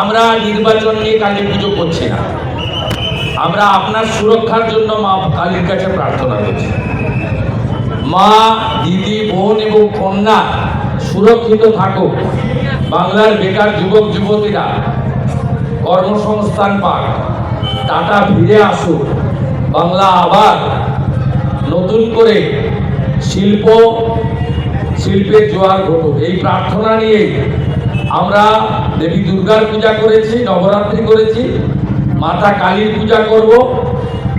আমরা নির্বাচন নিয়ে কালী পুজো করছি না। আমরা আপনার সুরক্ষার জন্য মা কালীর কাছে প্রার্থনা করছি। মা, দিদি, বোন এবং কন্যা সুরক্ষিত থাকুক। বাংলার বেকার যুবক, যুবতীরা কর্মসংস্থান পাক। টাটা ফিরে আসুক। বাংলা আবার নতুন করে শিল্প শিল্পের জোয়ার ঘটুক। এই প্রার্থনা নিয়ে আমরা দেবী দুর্গার পূজা করেছি নবরাত্রি করেছি। মাতা কালীর পূজা করব।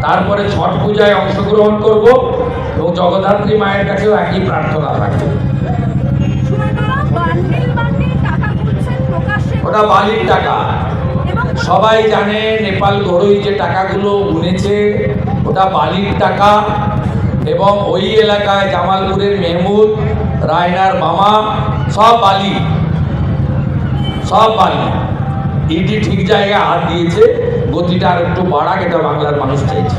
তারপরে ছট পূজায় অংশগ্রহণ করব এবং জগদ্ধাত্রী মায়ের কাছেও একই প্রার্থনা থাকবে। ওটা বালির টাকা। সবাই জানে নেপাল ঘড়ই যে টাকাগুলো গুনেছে ওটা বালির টাকা। এবং ওই এলাকায় জামালপুরের মেহমুদ রায়নার মামা সব বালি। সব বালি। ইডি ঠিক জায়গায় হাত দিয়েছে গতিটা আর একটু বাড়াক এটা বাংলার মানুষ চাইছে।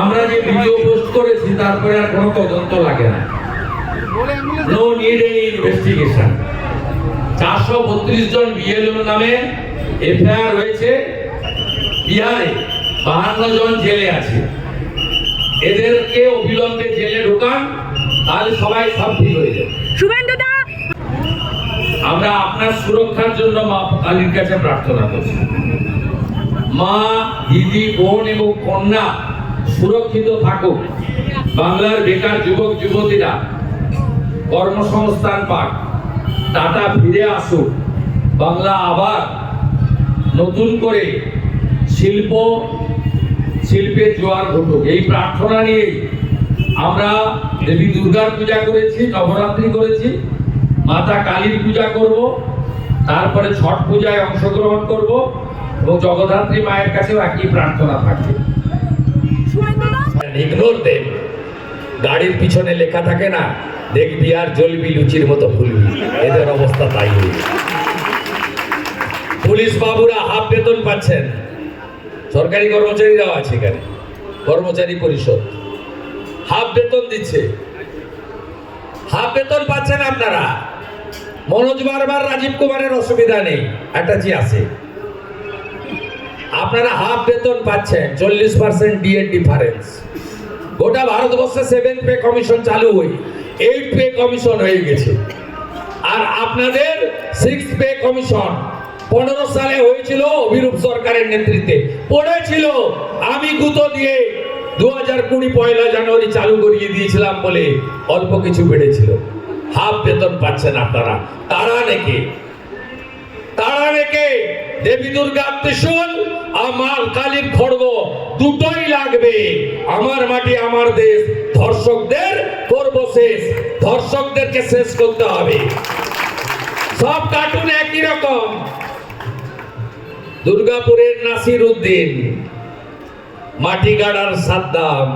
আমরা যে ভিডিও পোস্ট করেছি তারপরে আর কোনো তদন্ত লাগে না। নো নিড এনি ইনভেস্টিগেশন চারশো বত্রিশ জন বিএলওর নামে এফআইআর হয়েছে বিহারে বাহান্ন জন জেলে আছে। এদেরকে অবিলম্বে জেলে ঢোকান তাহলে সবাই সব ঠিক হয়ে যাবে। শুভেন্দুদা আমরা আপনার সুরক্ষার জন্য মা কালীর কাছে প্রার্থনা করছি। মা দিদি বোন এবং কন্যা সুরক্ষিত থাকুক। বাংলার বেকার যুবক যুবতীরা কর্মসংস্থান পাক। টাটা ফিরে আসুক। বাংলা আবার নতুন করে শিল্প, শিল্পের জোয়ার ঘটুক। এই প্রার্থনা নিয়েই আমরা দেবী দুর্গার পূজা করেছি, নবরাত্রি করেছি। মাতা কালীর পূজা করব, তারপরে ছট পূজায় অংশগ্রহণ করব এবং জগদ্ধাত্রী মায়ের কাছেও একই প্রার্থনা থাকবে। দেব গাড়ির পিছনে লেখা থাকে না দেখবি আর জ্বলবি লুচির মতো ফুলবি। পুলিশ বাবুরা হাফ বেতন পাচ্ছেন। সরকারি কর্মচারীরাও আছে এখানে। কর্মচারী পরিষদ। হাফ বেতন দিচ্ছে। হাফ বেতন পাচ্ছেন আপনারা। মনোজ বারবার রাজীব কুমারের অসুবিধা নেই। যে আছে। আপনারা হাফ বেতন পাচ্ছেন। চল্লিশ পার্সেন্ট ডিএ ডিফারেন্স। গোটা ভারতবর্ষে সেভেন পে কমিশন চালু হয়ে এইট পে কমিশন হয়ে গেছে। আর আপনাদের সিক্স পে কমিশন পনেরো সালে হয়েছিল অভিরূপ সরকারের নেতৃত্বে। পড়েছিল আমি গুঁতো দিয়ে দু হাজার কুড়ি পয়লা জানুয়ারি চালু করিয়ে দিয়েছিলাম বলে অল্প কিছু বেড়েছিল। হাফ বেতন পাচ্ছেন আপনারা। তারা নাকি, তারা রেখে দেবী দুর্গা ত্রিশূল আমার কালীর খড়গ দুটোই লাগবে। আমার মাটি, আমার দেশ, ধর্ষকদের করব শেষ। ধর্ষকদেরকে শেষ করতে হবে। সব কার্টুন একই রকম। দুর্গাপুরের নাসির উদ্দিন মাটিগাড়ার সাদ্দাম,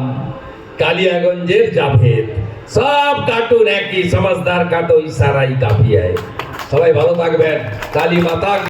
কালিয়াগঞ্জের জাভেদ। সব কার্টুন একই সমাজদার কাটো ইশারাই কাফিয়ায় সবাই ভালো থাকবেন। কালী মাতা